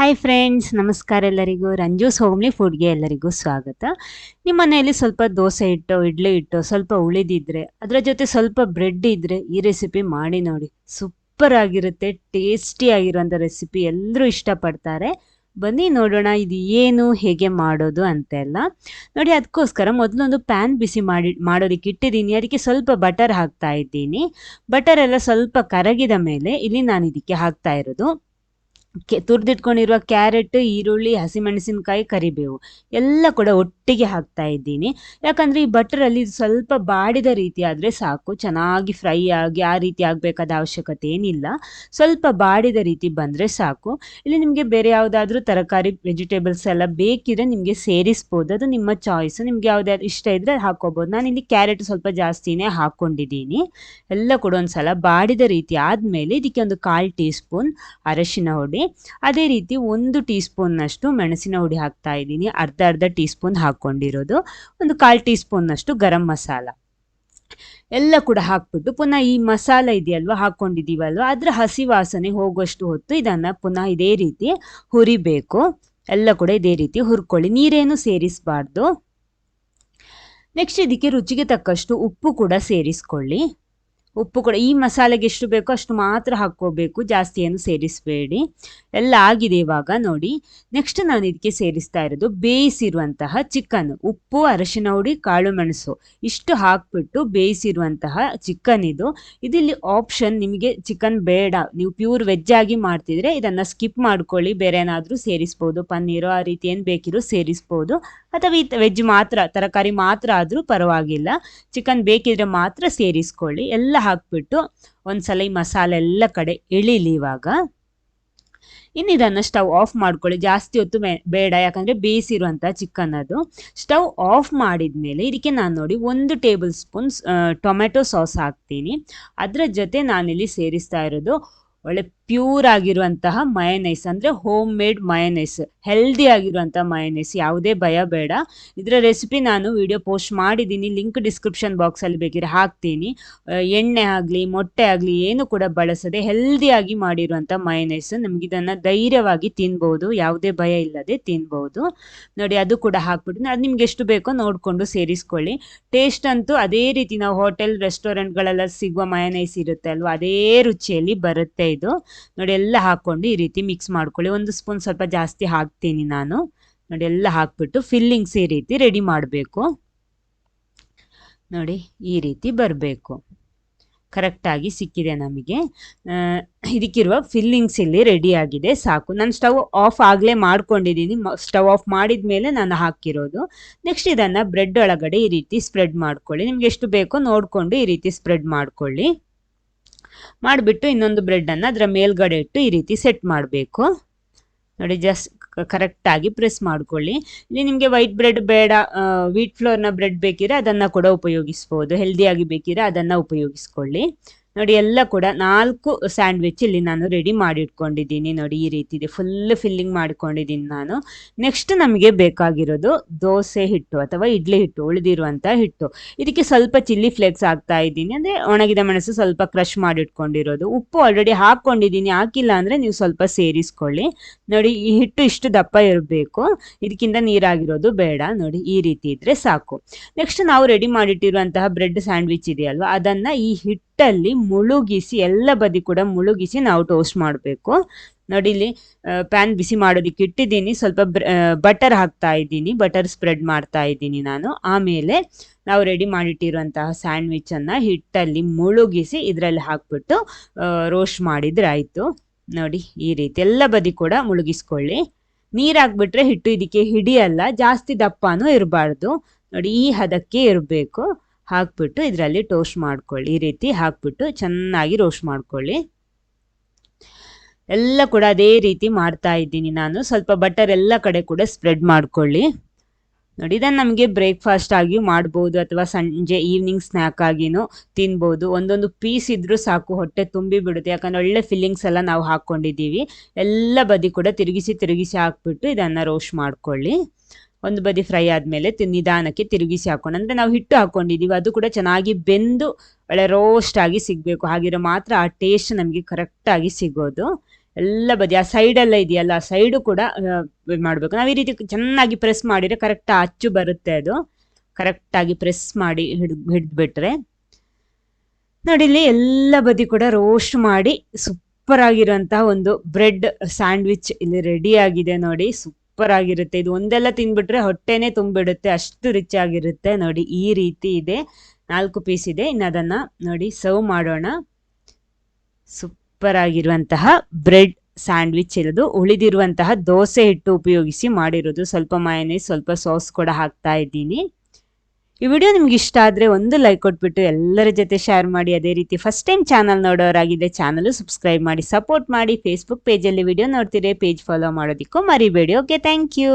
Hi friends ನಮಸ್ಕಾರ ಎಲ್ಲರಿಗೂ. ರಂಜೂಸ್ homely ಫುಡ್ಗೆ ಎಲ್ಲರಿಗೂ ಸ್ವಾಗತ. ನಿಮ್ಮ ಮನೆಯಲ್ಲಿ ಸ್ವಲ್ಪ ದೋಸೆ ಇಟ್ಟು, ಇಡ್ಲಿ ಇಟ್ಟು, ಸ್ವಲ್ಪ ಉಳಿದಿದ್ರೆ, ಅದರ ಜೊತೆ ಸ್ವಲ್ಪ ಬ್ರೆಡ್ ಇದ್ರೆ ಈ ರೆಸಿಪಿ ಮಾಡಿ ನೋಡಿ. ಸೂಪರ್ ಆಗಿರುತ್ತೆ ಟೇಸ್ಟಿ ಆಗಿರುವಂಥ ರೆಸಿಪಿ ಎಲ್ಲರೂ ಇಷ್ಟಪಡ್ತಾರೆ. ಬನ್ನಿ ನೋಡೋಣ ಇದು ಏನು, ಹೇಗೆ ಮಾಡೋದು ಅಂತೆಲ್ಲ. ನೋಡಿ, ಅದಕ್ಕೋಸ್ಕರ ಮೊದಲೊಂದು ಪ್ಯಾನ್ ಬಿಸಿ ಮಾಡಿ, ಮಾಡೋದಕ್ಕೆ ಇಟ್ಟಿದ್ದೀನಿ. ಅದಕ್ಕೆ ಸ್ವಲ್ಪ ಬಟರ್ ಹಾಕ್ತಾ ಇದ್ದೀನಿ. ಬಟರ್ ಎಲ್ಲ ಸ್ವಲ್ಪ ಕರಗಿದ ಮೇಲೆ ಇಲ್ಲಿ ನಾನು ಇದಕ್ಕೆ ಹಾಕ್ತಾ ಇರೋದು. ಕೆ, ತುರಿದಿಟ್ಕೊಂಡಿರುವ ಕ್ಯಾರೆಟ್, ಈರುಳ್ಳಿ, ಹಸಿಮೆಣಸಿನಕಾಯಿ, ಕರಿಬೇವು ಎಲ್ಲ ಕೂಡ ಒಟ್ಟಿಗೆ ಹಾಕ್ತಾ ಇದ್ದೀನಿ. ಯಾಕಂದರೆ ಈ ಬಟರಲ್ಲಿ ಸ್ವಲ್ಪ ಬಾಡಿದ ರೀತಿ ಆದರೆ ಸಾಕು. ಚೆನ್ನಾಗಿ ಫ್ರೈ ಆಗಿ ಆ ರೀತಿ ಆಗಬೇಕಾದ ಅವಶ್ಯಕತೆ ಏನಿಲ್ಲ. ಸ್ವಲ್ಪ ಬಾಡಿದ ರೀತಿ ಬಂದರೆ ಸಾಕು. ಇಲ್ಲಿ ನಿಮಗೆ ಬೇರೆ ಯಾವುದಾದ್ರೂ ತರಕಾರಿ, ವೆಜಿಟೇಬಲ್ಸ್ ಎಲ್ಲ ಬೇಕಿದ್ರೆ ನಿಮಗೆ ಸೇರಿಸ್ಬೋದು. ಅದು ನಿಮ್ಮ ಚಾಯ್ಸ್ ನಿಮ್ಗೆ ಯಾವುದಾದ್ರು ಇಷ್ಟ ಇದ್ದರೆ ಹಾಕೋಬೋದು ನಾನು ಇಲ್ಲಿ ಕ್ಯಾರೆಟ್ ಸ್ವಲ್ಪ ಜಾಸ್ತಿನೇ ಹಾಕ್ಕೊಂಡಿದ್ದೀನಿ. ಎಲ್ಲ ಕೂಡ ಒಂದು ಸಲ ಬಾಡಿದ ರೀತಿ ಆದಮೇಲೆ ಇದಕ್ಕೆ ಒಂದು ಕಾಲು ಟೀ ಸ್ಪೂನ್ ಅರಶಿನ ಹುಡಿ ಅದೇ ರೀತಿ ಒಂದು ಟೀ ಸ್ಪೂನ್ನಷ್ಟು ಮೆಣಸಿನ ಹುಡಿ ಹಾಕ್ತಾ ಇದ್ದೀನಿ. ಅರ್ಧ ಅರ್ಧ ಟೀ ಸ್ಪೂನ್ ಹಾಕ್ಕೊಂಡಿರೋದು. ಒಂದು ಕಾಲು ಟೀ ಸ್ಪೂನ್ನಷ್ಟು ಗರಂ ಮಸಾಲ. ಎಲ್ಲ ಕೂಡ ಹಾಕ್ಬಿಟ್ಟು ಪುನಃ ಈ ಮಸಾಲ ಇದೆಯಲ್ವ, ಹಾಕ್ಕೊಂಡಿದ್ದೀವಲ್ವ, ಅದರ ಹಸಿ ವಾಸನೆ ಹೋಗೋಷ್ಟು ಹೊತ್ತು ಇದನ್ನು ಪುನಃ ಇದೇ ರೀತಿ ಹುರಿಬೇಕು. ಎಲ್ಲ ಕೂಡ ಇದೇ ರೀತಿ ಹುರ್ಕೊಳ್ಳಿ. ನೀರೇನು ಸೇರಿಸಬಾರ್ದು. ನೆಕ್ಸ್ಟ್ ಇದಕ್ಕೆ ರುಚಿಗೆ ತಕ್ಕಷ್ಟು ಉಪ್ಪು ಕೂಡ ಸೇರಿಸ್ಕೊಳ್ಳಿ. ಉಪ್ಪು ಕೂಡ ಈ ಮಸಾಲೆಗೆ ಎಷ್ಟು ಬೇಕೋ ಅಷ್ಟು ಮಾತ್ರ ಹಾಕ್ಕೋಬೇಕು. ಜಾಸ್ತಿ ಏನು ಸೇರಿಸಬೇಡಿ. ಎಲ್ಲ ಆಗಿದೆ ಇವಾಗ ನೋಡಿ. ನೆಕ್ಸ್ಟ್ ನಾನು ಇದಕ್ಕೆ ಸೇರಿಸ್ತಾ ಇರೋದು ಬೇಯಿಸಿರುವಂತಹ ಚಿಕನ್ ಉಪ್ಪು, ಅರಶಿನ ಹುಡಿ, ಕಾಳು ಮೆಣಸು. ಇಷ್ಟು ಹಾಕ್ಬಿಟ್ಟು ಬೇಯಿಸಿರುವಂತಹ ಚಿಕನ್ ಇದು. ಇದಿಲ್ಲಿ ಆಪ್ಷನ್ ನಿಮಗೆ ಚಿಕನ್ ಬೇಡ. ನೀವು ಪ್ಯೂರ್ ವೆಜ್ ಆಗಿ ಮಾಡ್ತಿದ್ರೆ ಇದನ್ನು ಸ್ಕಿಪ್ ಮಾಡ್ಕೊಳ್ಳಿ. ಬೇರೆ ಏನಾದರೂ ಸೇರಿಸ್ಬೋದು. ಪನ್ನೀರು ಆ ರೀತಿ ಏನು ಬೇಕಿರೋ ಸೇರಿಸ್ಬೋದು. ಅಥವಾ ವೆಜ್ ಮಾತ್ರ, ತರಕಾರಿ ಮಾತ್ರ ಆದರೂ ಪರವಾಗಿಲ್ಲ. ಚಿಕನ್ ಬೇಕಿದ್ರೆ ಮಾತ್ರ ಸೇರಿಸ್ಕೊಳ್ಳಿ. ಎಲ್ಲ ಹಾಕ್ಬಿಟ್ಟು ಒಂದ್ಸಲ ಈ ಮಸಾಲೆ ಎಲ್ಲ ಕಡೆ ಎಳಿಲಿ ಇವಾಗ. ಇನ್ನು ಇದನ್ನು ಸ್ಟವ್ ಆಫ್ ಮಾಡ್ಕೊಳ್ಳಿ. ಜಾಸ್ತಿ ಹೊತ್ತು ಬೇಡ. ಯಾಕಂದರೆ ಬೇಯಿಸಿರುವಂಥ ಚಿಕನ್ ಅದು. ಸ್ಟವ್ ಆಫ್ ಮಾಡಿದ ಮೇಲೆ ಇದಕ್ಕೆ ನಾನು ನೋಡಿ ಒಂದು ಟೇಬಲ್ ಸ್ಪೂನ್ ಟೊಮೆಟೊ ಸಾಸ್ ಹಾಕ್ತೀನಿ. ಅದರ ಜೊತೆ ನಾನಿಲ್ಲಿ ಸೇರಿಸ್ತಾ ಇರೋದು ಒಳ್ಳೆ ಪ್ಯೂರ್ ಆಗಿರುವಂತಹ ಮಯನೈಸ್ ಅಂದರೆ ಹೋಮ್ ಮೇಡ್ ಮಯನೈಸ್ ಹೆಲ್ದಿ ಆಗಿರುವಂಥ ಮಯನೈಸ್ ಯಾವುದೇ ಭಯ ಬೇಡ. ಇದರ ರೆಸಿಪಿ ನಾನು ವಿಡಿಯೋ ಪೋಸ್ಟ್ ಮಾಡಿದ್ದೀನಿ ಲಿಂಕ್ ಡಿಸ್ಕ್ರಿಪ್ಷನ್ ಬಾಕ್ಸಲ್ಲಿ ಬೇಕಿದ್ರೆ ಹಾಕ್ತೀನಿ. ಎಣ್ಣೆ ಆಗಲಿ, ಮೊಟ್ಟೆ ಆಗಲಿ, ಏನು ಕೂಡ ಬಳಸದೆ ಹೆಲ್ದಿಯಾಗಿ ಮಾಡಿರುವಂಥ ಮಯನೈಸ್ ನಮಗೆ ಇದನ್ನು ಧೈರ್ಯವಾಗಿ ತಿನ್ಬೋದು, ಯಾವುದೇ ಭಯ ಇಲ್ಲದೆ ತಿನ್ಬೋದು. ನೋಡಿ, ಅದು ಕೂಡ ಹಾಕ್ಬಿಟ್ಟು ಅದು ನಿಮ್ಗೆ ಎಷ್ಟು ಬೇಕೋ ನೋಡಿಕೊಂಡು ಸೇರಿಸ್ಕೊಳ್ಳಿ. ಟೇಸ್ಟ್ ಅಂತೂ ಅದೇ ರೀತಿ, ನಾವು ಹೋಟೆಲ್ ರೆಸ್ಟೋರೆಂಟ್ಗಳೆಲ್ಲ ಸಿಗುವ ಮಯನೈಸ್ ಇರುತ್ತೆ ಅಲ್ವಾ, ಅದೇ ರುಚಿಯಲ್ಲಿ ಬರುತ್ತೆ ಇದು. ನೋಡಿ, ಎಲ್ಲ ಹಾಕ್ಕೊಂಡು ಈ ರೀತಿ ಮಿಕ್ಸ್ ಮಾಡ್ಕೊಳ್ಳಿ. ಒಂದು ಸ್ಪೂನ್ ಸ್ವಲ್ಪ ಜಾಸ್ತಿ ಹಾಕ್ತೀನಿ ನಾನು. ನೋಡಿ, ಎಲ್ಲ ಹಾಕ್ಬಿಟ್ಟು ಫಿಲ್ಲಿಂಗ್ಸ್ ಈ ರೀತಿ ರೆಡಿ ಮಾಡಬೇಕು. ನೋಡಿ, ಈ ರೀತಿ ಬರಬೇಕು. ಕರೆಕ್ಟಾಗಿ ಸಿಕ್ಕಿದೆ ನಮಗೆ. ಇದಕ್ಕಿರುವ ಫಿಲ್ಲಿಂಗ್ಸ್ ಇಲ್ಲಿ ರೆಡಿ ಆಗಿದೆ. ಸಾಕು. ನಾನು ಸ್ಟವ್ ಆಫ್ ಆಗಲೇ ಮಾಡ್ಕೊಂಡಿದ್ದೀನಿ. ಸ್ಟವ್ ಆಫ್ ಮಾಡಿದ ಮೇಲೆ ನಾನು ಹಾಕಿರೋದು. ನೆಕ್ಸ್ಟ್ ಇದನ್ನು ಬ್ರೆಡ್ ಒಳಗಡೆ ಈ ರೀತಿ ಸ್ಪ್ರೆಡ್ ಮಾಡ್ಕೊಳ್ಳಿ. ನಿಮ್ಗೆ ಎಷ್ಟು ಬೇಕೋ ನೋಡಿಕೊಂಡು ಈ ರೀತಿ ಸ್ಪ್ರೆಡ್ ಮಾಡ್ಕೊಳ್ಳಿ. ಮಾಡಿಬಿಟ್ಟು ಇನ್ನೊಂದು ಬ್ರೆಡ್ಡನ್ನು ಅದರ ಮೇಲ್ಗಡೆ ಇಟ್ಟು ಈ ರೀತಿ ಸೆಟ್ ಮಾಡಬೇಕು. ನೋಡಿ ಜಸ್ಟ್ ಕರೆಕ್ಟಾಗಿ ಪ್ರೆಸ್ ಮಾಡ್ಕೊಳ್ಳಿ. ಇಲ್ಲಿ ನಿಮಗೆ ವೈಟ್ ಬ್ರೆಡ್ ಬೇಡ ವೀಟ್ ಫ್ಲೋರ್ನ ಬ್ರೆಡ್ ಬೇಕಿದ್ರೆ ಅದನ್ನು ಕೂಡ ಉಪಯೋಗಿಸ್ಬೋದು. ಹೆಲ್ದಿಯಾಗಿ ಬೇಕಿದ್ರೆ ಅದನ್ನು ಉಪಯೋಗಿಸ್ಕೊಳ್ಳಿ. ನೋಡಿ, ಎಲ್ಲ ಕೂಡ ನಾಲ್ಕು ಸ್ಯಾಂಡ್ವಿಚ್ ಇಲ್ಲಿ ನಾನು ರೆಡಿ ಮಾಡಿ ಇಟ್ಕೊಂಡಿದ್ದೀನಿ ನೋಡಿ, ಈ ರೀತಿ ಇದೆ ಫುಲ್ ಫಿಲ್ಲಿಂಗ್ ಮಾಡ್ಕೊಂಡಿದ್ದೀನಿ ನಾನು. ನೆಕ್ಸ್ಟ್ ನಮಗೆ ಬೇಕಾಗಿರೋದು ದೋಸೆ ಹಿಟ್ಟು ಅಥವಾ ಇಡ್ಲಿ ಹಿಟ್ಟು ಉಳಿದಿರುವಂಥ ಹಿಟ್ಟು. ಇದಕ್ಕೆ ಸ್ವಲ್ಪ ಚಿಲ್ಲಿ ಫ್ಲೇಕ್ಸ್ ಆಗ್ತಾ ಇದ್ದೀನಿ. ಅಂದರೆ ಒಣಗಿದ ಮೆಣಸು ಸ್ವಲ್ಪ ಕ್ರಷ್ ಮಾಡಿ ಇಟ್ಕೊಂಡಿರೋದು ಉಪ್ಪು ಆಲ್ರೆಡಿ ಹಾಕ್ಕೊಂಡಿದ್ದೀನಿ. ಹಾಕಿಲ್ಲ ಅಂದರೆ ನೀವು ಸ್ವಲ್ಪ ಸೇರಿಸ್ಕೊಳ್ಳಿ. ನೋಡಿ, ಈ ಹಿಟ್ಟು ಇಷ್ಟು ದಪ್ಪ ಇರಬೇಕು. ಇದಕ್ಕಿಂತ ನೀರಾಗಿರೋದು ಬೇಡ. ನೋಡಿ, ಈ ರೀತಿ ಇದ್ರೆ ಸಾಕು. ನೆಕ್ಸ್ಟ್ ನಾವು ರೆಡಿ ಮಾಡಿಟ್ಟಿರುವಂತಹ ಬ್ರೆಡ್ ಸ್ಯಾಂಡ್ವಿಚ್ ಇದೆಯಲ್ವಾ, ಅದನ್ನು ಈ ಹಿಟ್ಟು ಹಿಟ್ಟಲ್ಲಿ ಮುಳುಗಿಸಿ, ಎಲ್ಲ ಬದಿ ಕೂಡ ಮುಳುಗಿಸಿ ನಾವು ಟೋಸ್ಟ್ ಮಾಡಬೇಕು. ನೋಡಿ ಇಲ್ಲಿ ಪ್ಯಾನ್ ಬಿಸಿ ಮಾಡೋದಿಕ್ಕೆ ಇಟ್ಟಿದ್ದೀನಿ. ಸ್ವಲ್ಪ ಬಟರ್ ಹಾಕ್ತಾ ಇದ್ದೀನಿ. ಬಟರ್ ಸ್ಪ್ರೆಡ್ ಮಾಡ್ತಾ ಇದ್ದೀನಿ ನಾನು. ಆಮೇಲೆ ನಾವು ರೆಡಿ ಮಾಡಿಟ್ಟಿರುವಂತಹ ಸ್ಯಾಂಡ್ವಿಚನ್ನು ಹಿಟ್ಟಲ್ಲಿ ಮುಳುಗಿಸಿ ಇದರಲ್ಲಿ ಹಾಕ್ಬಿಟ್ಟು ರೋಸ್ಟ್ ಮಾಡಿದ್ರೆ ಆಯಿತು. ನೋಡಿ, ಈ ರೀತಿ ಎಲ್ಲ ಬದಿ ಕೂಡ ಮುಳುಗಿಸ್ಕೊಳ್ಳಿ. ನೀರು ಹಾಕ್ಬಿಟ್ರೆ ಹಿಟ್ಟು ಇದಕ್ಕೆ ಹಿಡಿಯಲ್ಲ, ಜಾಸ್ತಿ ದಪ್ಪನೂ ಇರಬಾರ್ದು. ನೋಡಿ, ಈ ಹದಕ್ಕೆ ಇರಬೇಕು. ಹಾಕ್ಬಿಟ್ಟು ಇದರಲ್ಲಿ ಟೋಸ್ಟ್ ಮಾಡ್ಕೊಳ್ಳಿ. ಈ ರೀತಿ ಹಾಕ್ಬಿಟ್ಟು ಚೆನ್ನಾಗಿ ರೋಸ್ಟ್ ಮಾಡ್ಕೊಳ್ಳಿ. ಎಲ್ಲ ಕೂಡ ಅದೇ ರೀತಿ ಮಾಡ್ತಾ ಇದ್ದೀನಿ ನಾನು. ಸ್ವಲ್ಪ ಬಟರ್ ಎಲ್ಲ ಕಡೆ ಕೂಡ ಸ್ಪ್ರೆಡ್ ಮಾಡ್ಕೊಳ್ಳಿ. ನೋಡಿ, ಇದನ್ನು ನಮಗೆ ಬ್ರೇಕ್ಫಾಸ್ಟ್ ಆಗಿಯೂ ಮಾಡ್ಬೋದು ಅಥವಾ ಸಂಜೆ ಈವ್ನಿಂಗ್ ಸ್ನ್ಯಾಕ್ ಆಗಿನೂ ತಿನ್ಬೋದು. ಒಂದೊಂದು ಪೀಸ್ ಇದ್ದರೂ ಸಾಕು, ಹೊಟ್ಟೆ ತುಂಬಿ ಬಿಡುತ್ತೆ. ಯಾಕಂದರೆ ಒಳ್ಳೆ ಫಿಲ್ಲಿಂಗ್ಸ್ ಎಲ್ಲ ನಾವು ಹಾಕ್ಕೊಂಡಿದ್ದೀವಿ. ಎಲ್ಲ ಬದಿ ಕೂಡ ತಿರುಗಿಸಿ ತಿರುಗಿಸಿ ಹಾಕ್ಬಿಟ್ಟು ಇದನ್ನು ರೋಸ್ಟ್ ಮಾಡ್ಕೊಳ್ಳಿ. ಒಂದು ಬದಿ ಫ್ರೈ ಆದಮೇಲೆ ನಿಧಾನಕ್ಕೆ ತಿರುಗಿಸಿ ಹಾಕೊಂಡು ಅಂದರೆ ನಾವು ಹಿಟ್ಟು ಹಾಕ್ಕೊಂಡಿದ್ದೀವಿ ಅದು ಕೂಡ ಚೆನ್ನಾಗಿ ಬೆಂದು ಒಳ್ಳೆ ರೋಸ್ಟ್ ಆಗಿ ಸಿಗಬೇಕು. ಹಾಗಿರೋ ಮಾತ್ರ ಆ ಟೇಸ್ಟ್ ನಮಗೆ ಕರೆಕ್ಟಾಗಿ ಸಿಗೋದು. ಎಲ್ಲ ಬದಿ ಆ ಸೈಡೆಲ್ಲ ಇದೆಯಲ್ಲ, ಆ ಸೈಡು ಕೂಡ ಮಾಡಬೇಕು. ನಾವು ಈ ರೀತಿ ಚೆನ್ನಾಗಿ ಪ್ರೆಸ್ ಮಾಡಿದರೆ ಕರೆಕ್ಟ್ ಅಚ್ಚು ಬರುತ್ತೆ ಅದು. ಕರೆಕ್ಟಾಗಿ ಪ್ರೆಸ್ ಮಾಡಿ ಹಿಡ್, ಹಿಡಿದ್ಬಿಟ್ರೆ. ನೋಡಿ, ಇಲ್ಲಿ ಎಲ್ಲ ಬದಿ ಕೂಡ ರೋಸ್ಟ್ ಮಾಡಿ ಸೂಪರ್ ಆಗಿರುವಂತಹ ಒಂದು ಬ್ರೆಡ್ ಸ್ಯಾಂಡ್ವಿಚ್ ಇಲ್ಲಿ ರೆಡಿ ಆಗಿದೆ ನೋಡಿ. ಸೂಪರ್ ಆಗಿರುತ್ತೆ. ಇದು ಒಂದೆಲ್ಲ ತಿನ್ಬಿಟ್ರೆ ಹೊಟ್ಟೆನೆ ತುಂಬಿಡುತ್ತೆ. ಅಷ್ಟು ರಿಚ್ ಆಗಿರುತ್ತೆ. ನೋಡಿ, ಈ ರೀತಿ ಇದೆ. ನಾಲ್ಕು ಪೀಸ್ ಇದೆ. ಇನ್ನು ಅದನ್ನ ನೋಡಿ, ಸರ್ವ್ ಮಾಡೋಣ. ಸೂಪರ್ ಆಗಿರುವಂತಹ ಬ್ರೆಡ್ ಸ್ಯಾಂಡ್ವಿಚ್ ಇರೋದು. ಉಳಿದಿರುವಂತಹ ದೋಸೆ ಹಿಟ್ಟು ಉಪಯೋಗಿಸಿ ಮಾಡಿರೋದು. ಸ್ವಲ್ಪ ಮಾಯನೇ ಸ್ವಲ್ಪ ಸಾಸ್ ಕೂಡ ಹಾಕ್ತಾ ಇದ್ದೀನಿ. ಈ ವಿಡಿಯೋ ನಿಮ್ಗೆ ಇಷ್ಟ ಆದರೆ ಒಂದು ಲೈಕ್ ಕೊಟ್ಬಿಟ್ಟು ಎಲ್ಲರ ಜೊತೆ ಶೇರ್ ಮಾಡಿ. ಅದೇ ರೀತಿ ಫಸ್ಟ್ ಟೈಮ್ ಚಾನಲ್ ನೋಡೋರಾಗಿದೆ ಚಾನಲ್ ಸಬ್ಸ್ಕ್ರೈಬ್ ಮಾಡಿ ಸಪೋರ್ಟ್ ಮಾಡಿ. ಫೇಸ್ಬುಕ್ ಪೇಜಲ್ಲಿ ವಿಡಿಯೋ ನೋಡ್ತೀರಿ ಪೇಜ್ ಫಾಲೋ ಮಾಡೋದಕ್ಕೂ ಮರಿಬೇಡಿ. Okay thank you